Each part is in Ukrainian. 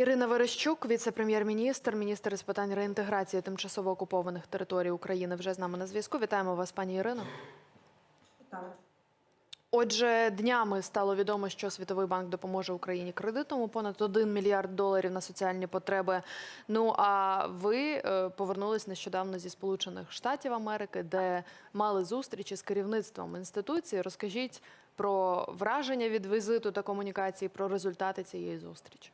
Ірина Верещук, віце-прем'єр-міністр, міністр з питань реінтеграції тимчасово окупованих територій України, вже з нами на зв'язку. Вітаємо вас, пані Ірино. Отже, днями стало відомо, що Світовий банк допоможе Україні кредитом у понад 1 мільярд доларів на соціальні потреби. Ну а ви е, повернулись нещодавно зі Сполучених Штатів Америки, де мали зустрічі з керівництвом інституції. Розкажіть про враження від візиту та комунікації, про результати цієї зустрічі.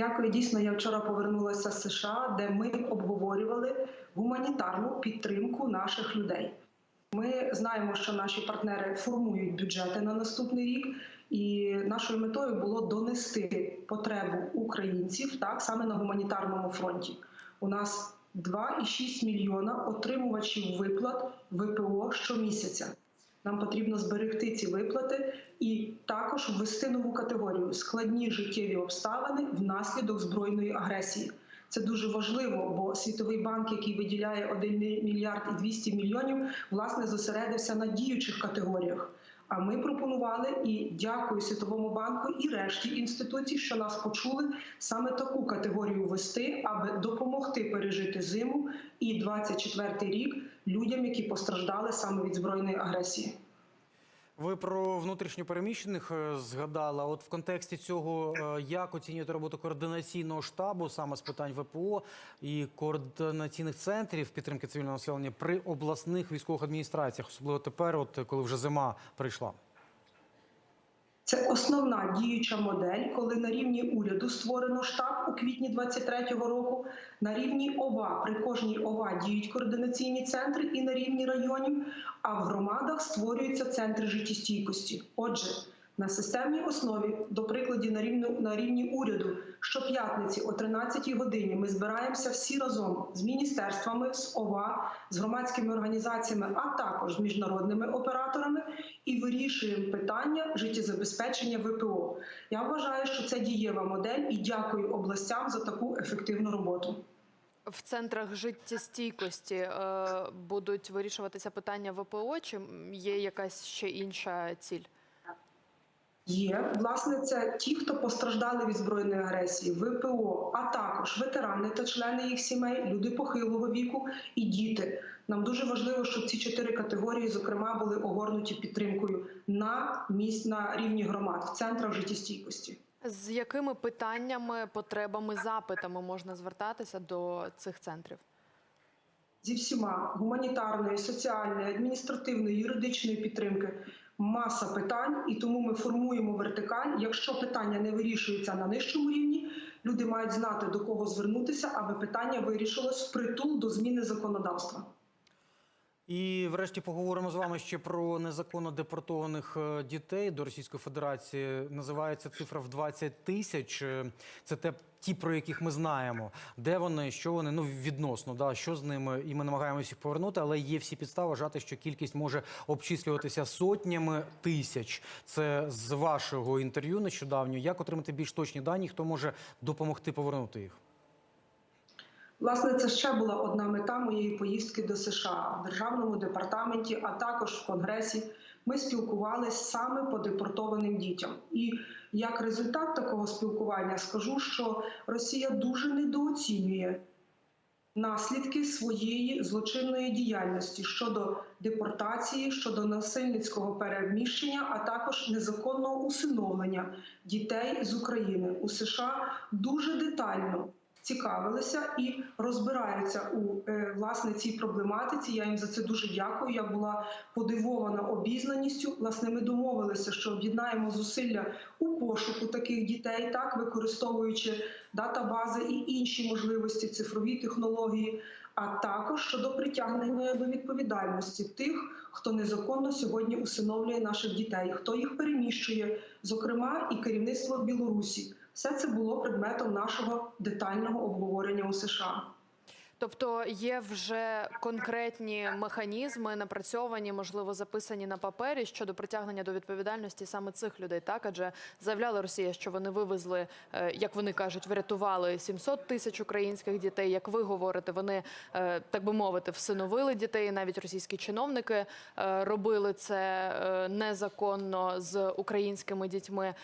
Дякую. Дійсно, я вчора повернулася з США, де ми обговорювали гуманітарну підтримку наших людей. Ми знаємо, що наші партнери формують бюджети на наступний рік, і нашою метою було донести потребу українців так саме на гуманітарному фронті. У нас 2,6 мільйона отримувачів виплат ВПО щомісяця. Нам потрібно зберегти ці виплати і також ввести нову категорію складні життєві обставини внаслідок збройної агресії. Це дуже важливо, бо Світовий банк, який виділяє 1 мільярд і 200 мільйонів, власне зосередився на діючих категоріях. А ми пропонували і дякую Світовому банку і решті інституцій, що нас почули саме таку категорію ввести, аби допомогти пережити зиму і 24-й рік людям, які постраждали саме від збройної агресії. Ви про внутрішньопереміщених переміщених згадала. От в контексті цього, е, як оцінюєте роботу координаційного штабу саме з питань ВПО і координаційних центрів підтримки цивільного населення при обласних військових адміністраціях, особливо тепер, от коли вже зима прийшла? Це основна діюча модель, коли на рівні уряду створено штаб у квітні 23-го року. На рівні ОВА при кожній ОВА діють координаційні центри і на рівні районів. А в громадах створюються центри життєстійкості. Отже, на системній основі, до прикладу, на рівні, на рівні уряду, щоп'ятниці о 13-й годині ми збираємося всі разом з міністерствами, з ОВА, з громадськими організаціями, а також з міжнародними операторами, і вирішуємо питання життєзабезпечення ВПО. Я вважаю, що це дієва модель, і дякую областям за таку ефективну роботу. В центрах життєстійкості е, будуть вирішуватися питання ВПО, чи є якась ще інша ціль? Є власне це ті, хто постраждали від збройної агресії, ВПО, а також ветерани та члени їх сімей, люди похилого віку і діти. Нам дуже важливо, щоб ці чотири категорії, зокрема, були огорнуті підтримкою на місць на рівні громад в центрах життєстійкості. З якими питаннями, потребами, запитами можна звертатися до цих центрів? Зі всіма гуманітарної, соціальної, адміністративної, юридичної підтримки маса питань, і тому ми формуємо вертикаль. Якщо питання не вирішується на нижчому рівні, люди мають знати до кого звернутися, аби питання вирішилось впритул до зміни законодавства. І врешті поговоримо з вами ще про незаконно депортованих е, дітей до Російської Федерації. Називається цифра в 20 тисяч. Е, Це те ті, про яких ми знаємо. Де вони, що вони ну відносно, да що з ними, і ми намагаємося їх повернути, але є всі підстави вважати, що кількість може обчислюватися сотнями тисяч. Це з вашого інтерв'ю нещодавнього. Як отримати більш точні дані? Хто може допомогти повернути їх? Власне, це ще була одна мета моєї поїздки до США в державному департаменті, а також в Конгресі. Ми спілкувалися саме по депортованим дітям. І як результат такого спілкування скажу, що Росія дуже недооцінює наслідки своєї злочинної діяльності щодо депортації, щодо насильницького переміщення, а також незаконного усиновлення дітей з України у США дуже детально цікавилися і розбираються у е, власне цій проблематиці. Я їм за це дуже дякую. Я була подивована обізнаністю. Власне, ми домовилися, що об'єднаємо зусилля у пошуку таких дітей, так використовуючи датабази і інші можливості цифрові технології. А також щодо притягнення до відповідальності тих, хто незаконно сьогодні усиновлює наших дітей, хто їх переміщує, зокрема і керівництво Білорусі. Все це було предметом нашого детального обговорення у США. Тобто є вже конкретні механізми, напрацьовані, можливо, записані на папері щодо притягнення до відповідальності саме цих людей. Так, адже заявляла Росія, що вони вивезли, е, як вони кажуть, врятували 700 тисяч українських дітей. Як ви говорите, вони е, так би мовити, всиновили дітей. Навіть російські чиновники е, робили це незаконно з українськими дітьми.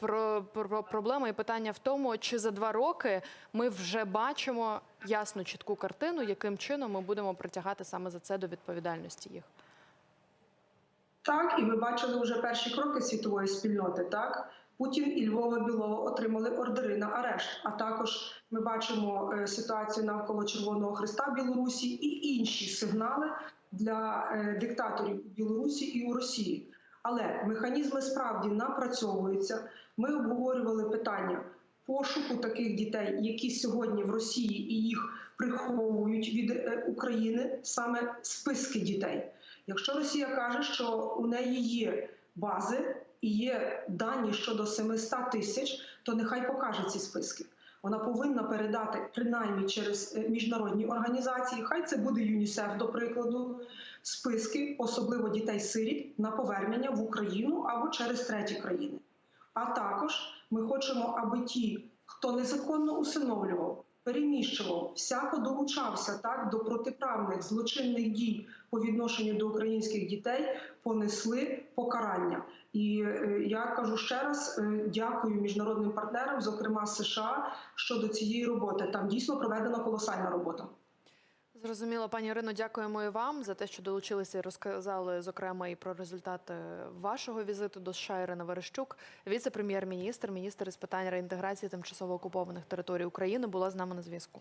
Про, про проблема і питання в тому, чи за два роки ми вже бачимо ясну чітку картину, яким чином ми будемо притягати саме за це до відповідальності їх. Так, і ми бачили вже перші кроки світової спільноти. Так, Путін і Львова Білова отримали ордери на арешт. А також ми бачимо е, ситуацію навколо Червоного Христа в Білорусі і інші сигнали для е, диктаторів у Білорусі і у Росії. Але механізми справді напрацьовуються. Ми обговорювали питання пошуку таких дітей, які сьогодні в Росії і їх приховують від е, України саме списки дітей. Якщо Росія каже, що у неї є бази і є дані щодо 700 тисяч, то нехай покаже ці списки. Вона повинна передати принаймні через е, міжнародні організації. Хай це буде ЮНІСЕФ, до прикладу, списки, особливо дітей-сиріт, на повернення в Україну або через треті країни. А також ми хочемо, аби ті, хто незаконно усиновлював, переміщував, всяко долучався так до протиправних злочинних дій по відношенню до українських дітей, понесли покарання. І е, я кажу ще раз: е, дякую міжнародним партнерам, зокрема США, щодо цієї роботи. Там дійсно проведена колосальна робота. Зрозуміло, пані Ірино, дякуємо і вам за те, що долучилися і розказали, зокрема, і про результати вашого візиту до США Ірина Верещук, віце-прем'єр-міністр, міністр із питань реінтеграції тимчасово окупованих територій України, була з нами на зв'язку.